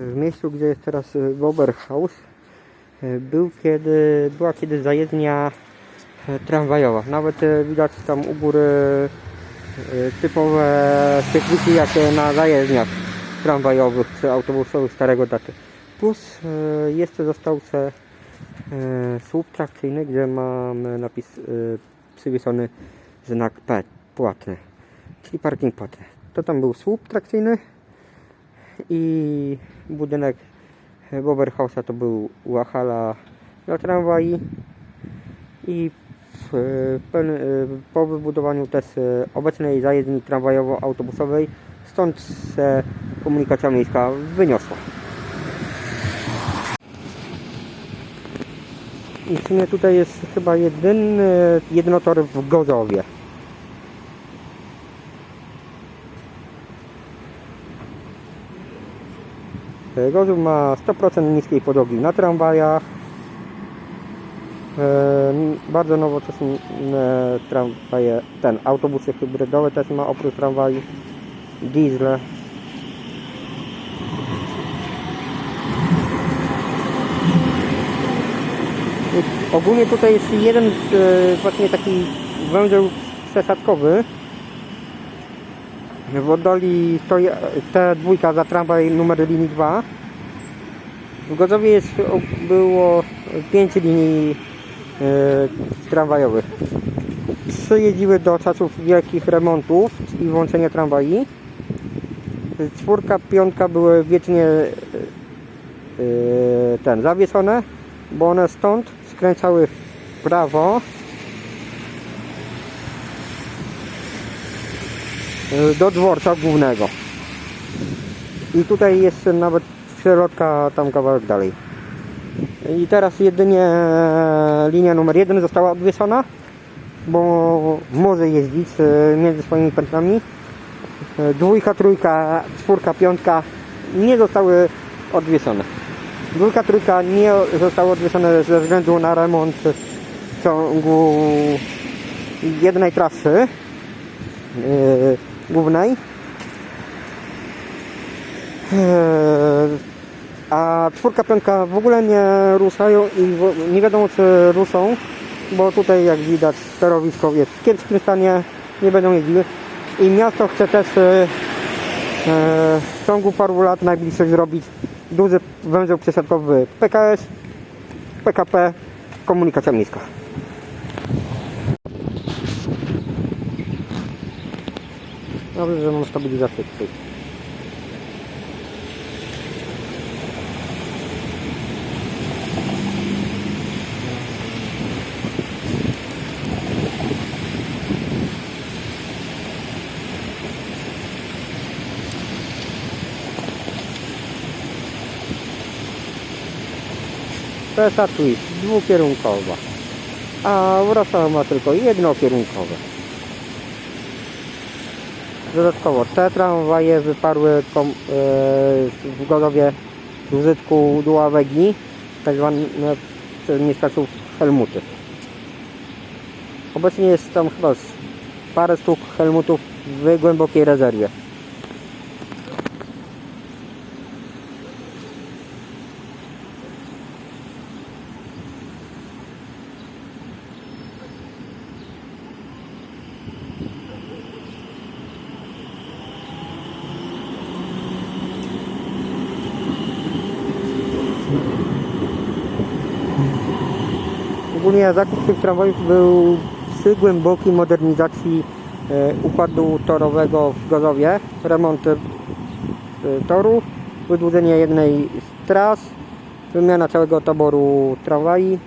W miejscu, gdzie jest teraz y, Bober House, y, był kiedy, była kiedyś zajezdnia y, tramwajowa. Nawet y, widać tam u góry y, typowe świetliki jakie na zajezdniach tramwajowych czy autobusowych starego daty. Plus y, jeszcze został y, słup trakcyjny, gdzie mamy napis y, przywieszony znak P, płatny, czyli parking płatny. To tam był słup trakcyjny i budynek Boberhausa to był hala dla tramwaji i w, pełny- po wybudowaniu też e, obecnej zajezdni tramwajowo-autobusowej stąd się komunikacja miejska wyniosła. I w sumie tutaj jest chyba jedyny jednotor w Gozowie. Gozów ma 100% niskiej podłogi na tramwajach. E, bardzo nowoczesne tramwaje, ten autobusy hybrydowe też ma oprócz tramwaju, diesle. Ogólnie tutaj jest jeden e, właśnie taki węzeł przesiadkowy. W oddali stoi T dwójka za tramwaj numer linii 2. W Godzowie jest, było 5 linii e, tramwajowych. Trzy jeździły do czasów wielkich remontów i włączenia tramwaj. Czwórka, piątka były wiecznie e, e, ten, zawieszone, bo one stąd skręcały w prawo do dworca głównego. I tutaj jest nawet środka tam kawałek dalej. I teraz jedynie linia numer jeden została odwieszona, bo może jeździć e, między swoimi pętlami. E, Dwójka, trójka, czwórka, piątka nie zostały odwieszone. Dwójka, trójka nie zostały odwieszone ze względu na remont w ciągu jednej trasy e, głównej. E, a czwórka, piątka w ogóle nie ruszają i nie wiadomo czy ruszą, bo tutaj jak widać sterowisko jest w kiepskim stanie, nie będą jeździły. I miasto chce też e, e, w ciągu paru lat najbliższych zrobić duży węzeł przesiadkowy PKS, PKP, komunikacja miejska. Dobrze, że mam stabilizację tutaj. Trasa Twist dwukierunkowa, a Wrocław ma tylko jednokierunkowe. Dodatkowo te tramwaje wyparły e, w Godowie z użytku Duławegi, tak zwane przez mieszkańców Helmuty. Obecnie jest tam chyba parę sztuk Helmutów w głębokiej rezerwie. Ogólnie zakup tych tramwajów był przy głębokiej modernizacji e, układu torowego w Gozowie. Remont e, toru, wydłużenie jednej z tras, wymiana całego taboru tramwaj